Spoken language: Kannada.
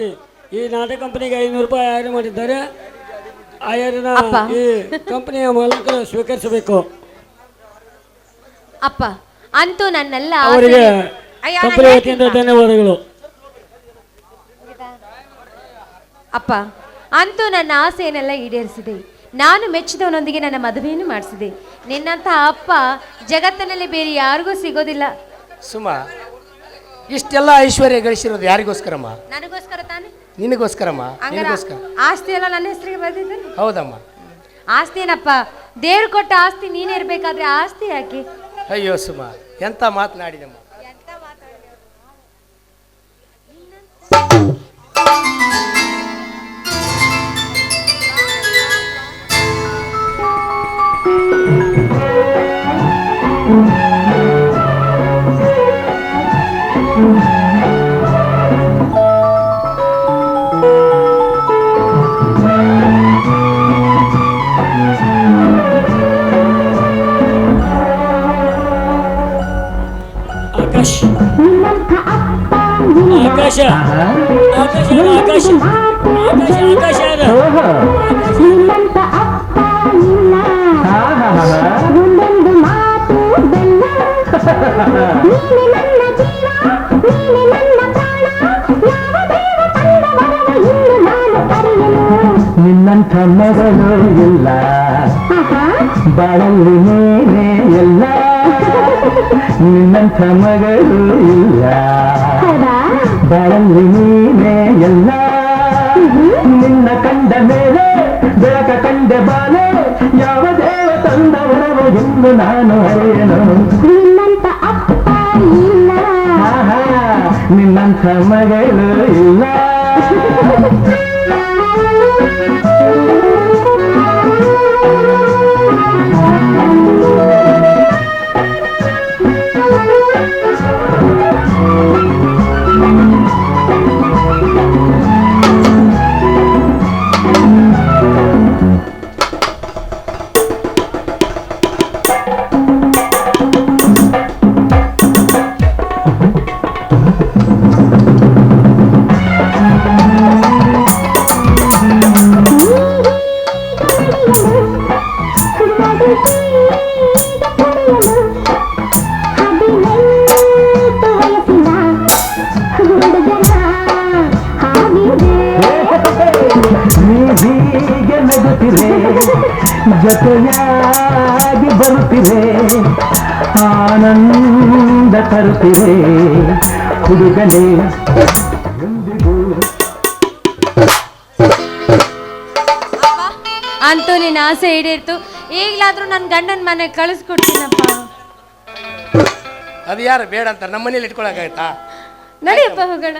ಈ ನಾಟಕ ಕಂಪನಿಗೆ ಐನೂರು ರೂಪಾಯಿ ಆಯ್ಕೆ ಮಾಡಿದ್ದಾರೆ. ಆಯರ್ನ ಅಪ್ಪ. ಈ ಕಂಪನಿಯ ಮೂಲಕ ಸ್ವೀಕರಿಸಬೇಕು. ಅಪ್ಪ ಅಂತೂ ನನ್ನೆಲ್ಲ ಅವರಿಗೆ ಆಸೆಗೆ- ಅಯ್ಯ, ನಾನು ಕಂಪನಿ ವತಿಯಿಂದ ಹೇಳ್ತೀನಿ. ಧನ್ಯವಾದಗಳು. ಅಪ್ಪ ಅಂತೂ ನನ್ನ ಆಸೆಯನ್ನೆಲ್ಲ ಈಡೇರಿಸಿದೆ. ನಾನು ಮೆಚ್ಚಿದವನೊಂದಿಗೆ ನನ್ನ ಮದುವೆಯನ್ನು ಮಾಡಿಸಿದೆ. ನಿನ್ನಂಥ ಅಪ್ಪ ಜಗತ್ತಿನಲ್ಲಿ ಬೇರೆ ಯಾರಿಗೂ ಸಿಗೋದಿಲ್ಲ. ಸುಮ ಇಷ್ಟೆಲ್ಲ ಐಶ್ವರ್ಯ ಗಳಿಸಿರೋದು ಯಾರಿಗೋಸ್ಕರಮ್ಮ? ನನಗೋಸ್ಕರ ತಾನೆ. ನಿನಗೋಸ್ಕರಮ್ಮ? ನಿನಗೋಸ್ಕರ? ಆಸ್ತಿ ಎಲ್ಲ ನನ್ನ ಹೆಸರಿಗೆ ಬರ್ದಿದ್ದಾನೆ ಹೌದಮ್ಮ. ಆಸ್ತಿ ಏನಪ್ಪ ದೇವ್ರು ಕೊಟ್ಟ ಆಸ್ತಿ ನೀನೇ ಇರಬೇಕಾದ್ರೆ ಆಸ್ತಿ ಯಾಕೆ? ಅಯ್ಯೋ ಸುಮ ಎಂತ ಮಾತನಾಡಿದಮ್ಮ ಆಕಾಶ್ ಆಕಾಶ ఆకాశ ఆకాశ ఆకాశ ఆకాశ ఆకాశ ఆకాశ ನಿನ್ನಂಥ ಮಗಳು ಇಲ್ಲ. ಬಾಳಲ್ಲಿ ನೀನೇ ಎಲ್ಲ ನಿನ್ನಂಥ ಮಗಳು ಇಲ್ಲ. ಬಾಳಲ್ಲಿ ನೀನೇ ಎಲ್ಲ ನಿನ್ನ ಕಂಡ ಮೇಲೆ ಬೆಳಕ ಕಂಡೆ ಬಾಲೆ ಯಾವ ದೇವ ತಂದವರವ ಎಂದು ನಾನು ಅರಿಯನು. ನಿನ್ನಂಥ ಅಪ್ಪ ಇಲ್ಲ. ನಿನ್ನಂಥ ಮಗಳು ಇಲ್ಲ. ಹೀಗೆ ನಗುತ್ತಿರೆ ಜೊತೆಯಾಗಿ ಬರುತ್ತಿರೆ ಆನಂದ ತರುತ್ತಿರೆ ಹುಡುಗನೇ ಅಂತೂ ನಿನ್ನ ಆಸೆ ಈಡೇರ್ತು. ಈಗಲಾದ್ರೂ ನನ್ನ ಗಂಡನ ಮನೆಗೆ ಕಳಿಸ್ಕೊಡ್ತೀನಪ್ಪ. ಅದು ಯಾರು ಬೇಡ ಅಂತ ನಮ್ಮ ಮನೇಲಿ ಇಟ್ಕೊಳಕಾಯ್ತಾ ನಡಿಯಪ್ಪ ಹೋಗೋಣ.